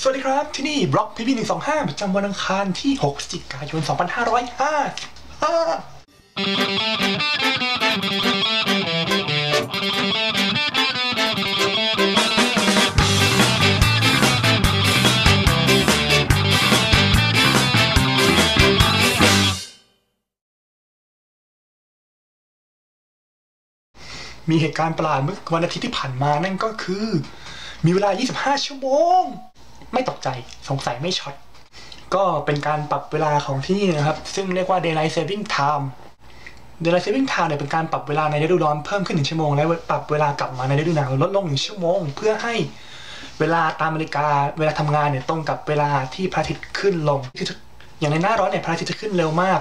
สวัสดีครับ ที่นี่บล็อกพีพีหนึ่งสองห้าประจำวันอังคารที่6พฤศจิกายนสองพันห้าร้อยห้ามีเหตุการณ์ประหลาดเมื่อวันอาทิตย์ที่ผ่านมานั่นก็คือ มีเวลา 25 ชั่วโมง ไม่ตกใจสงสัยไม่ช็อต ก็เป็นการปรับเวลาของที่นี่นะครับ ซึ่งเรียกว่า daylight saving time daylight saving time เนี่ยเป็นการปรับเวลาในฤดูร้อนเพิ่มขึ้นหนึ่งชั่วโมง และปรับเวลากลับมาในฤดูหนาวลดลงหนึ่งชั่วโมง เพื่อให้เวลาตามนาฬิกาเวลาทำงานเนี่ยตรงกับเวลาที่พระอาทิตย์ขึ้นลง อย่างในหน้าร้อนเนี่ยพระอาทิตย์จะขึ้นเร็วมาก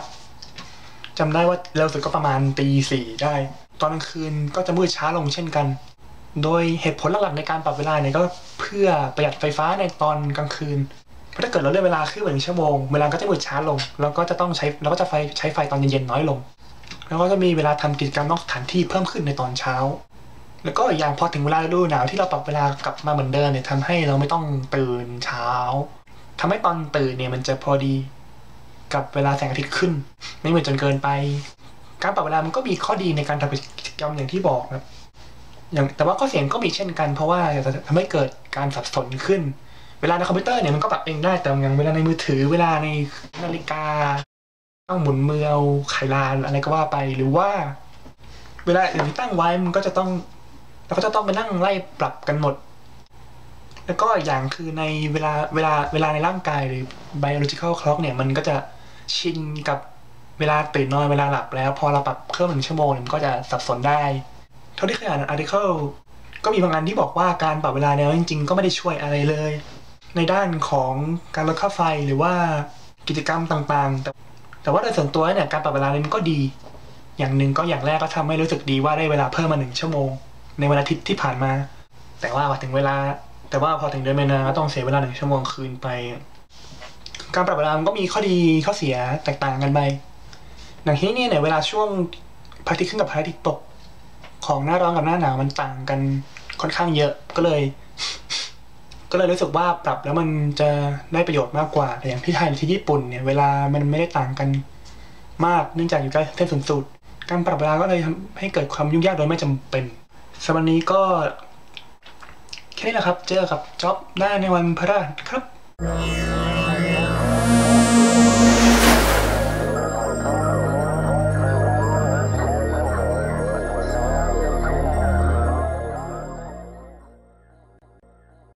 จำได้ว่าเร็วสุดก็ประมาณตีสี่ได้ ตอนกลางคืนก็จะมืดช้าลงเช่นกัน โดยเหตุผลหลักๆในการปรับเวลาเนี่ยก็เพื่อประหยัดไฟฟ้าในตอนกลางคืน เพราะถ้าเกิดเราเลื่อนเวลาขึ้นไปหนึ่งชั่วโมง เวลาก็จะมืดช้าลง แล้วก็จะต้องใช้เราก็จะไฟใช้ไฟตอนเย็นๆน้อยลง แล้วก็จะมีเวลาทำกิจกรรมนอกสถานที่เพิ่มขึ้นในตอนเช้า แล้วก็อีกอย่างพอถึงเวลาฤดูหนาวที่เราปรับเวลากลับมาเหมือนเดิมเนี่ยทำให้เราไม่ต้องตื่นเช้าทำให้ตอนตื่นเนี่ยมันจะพอดีกับเวลาแสงอาทิตย์ขึ้น ไม่เหมือนจนเกินไป การปรับเวลามันก็มีข้อดีในการทำกิจกรรมอย่างที่บอกนะครับ อย่างแต่ว่าข้อเสียก็มีเช่นกันเพราะว่าจะทำให้เกิดการสับสนขึ้น เวลาในคอมพิวเตอร์เนี่ยมันก็ปรับเองได้แต่อย่างเวลาในมือถือเวลาในนาฬิกา ต้องหมุนมือเอาไขลานอะไรก็ว่าไปหรือว่า เวลาอย่างที่ตั้งไว้มันก็จะต้องเราก็จะต้องไปนั่งไล่ปรับกันหมด แล้วก็อย่างคือในเวลาเวลาเวลาในร่างกายหรือ biological clock เนี่ยมันก็จะชินกับเวลาตื่นนอนเวลาหลับแล้ว พอเราปรับเพิ่มหนึ่งชั่วโมงเนี่ยมันก็จะสับสนได้ ท่าที่เคยอ่านอาร์ติเคิลก็มีบางอันที่บอกว่าการปรับเวลาเนี่ยจริง ๆ ก็ไม่ได้ช่วยอะไรเลย ในด้านของการลดค่าไฟหรือว่ากิจกรรมต่างๆ แต่แต่ว่าโดยส่วนตัวเนี่ยการปรับเวลาเนี่ยมันก็ดี อย่างหนึ่งก็อย่างแรกก็ทำให้รู้สึกดีว่าได้เวลาเพิ่มมาหนึ่งชั่วโมง ในวันอาทิตย์ที่ผ่านมา แต่ว่าพอถึงเวลา แต่ว่าพอถึงเดือนมีนาก็ต้องเสียเวลาหนึ่งชั่วโมงคืนไป การปรับเวลามันก็มีข้อดีข้อเสียแตกต่างกันไปอย่างที่นี่เนี่ยเวลาช่วงพระอาทิตย์ขึ้นกับพระอาทิตย์ตก ของหน้าร้อนกับหน้าหนาวมันต่างกันค่อนข้างเยอะก็เลย ก็เลยรู้สึกว่าปรับแล้วมันจะได้ประโยชน์มากกว่าแต่อย่างที่ไทยหรือที่ญี่ปุ่นเนี่ยเวลามันไม่ได้ต่างกันมากเนื่องจากอยู่ใกล้เส้นศูนย์สูตรการปรับเวลาก็เลยทำให้เกิดความยุ่งยากโดยไม่จำเป็นสำหรับนนี้ก็แค่นี้แหละครับ เจอกับจ็อบได้ในวันพฤหัสครับ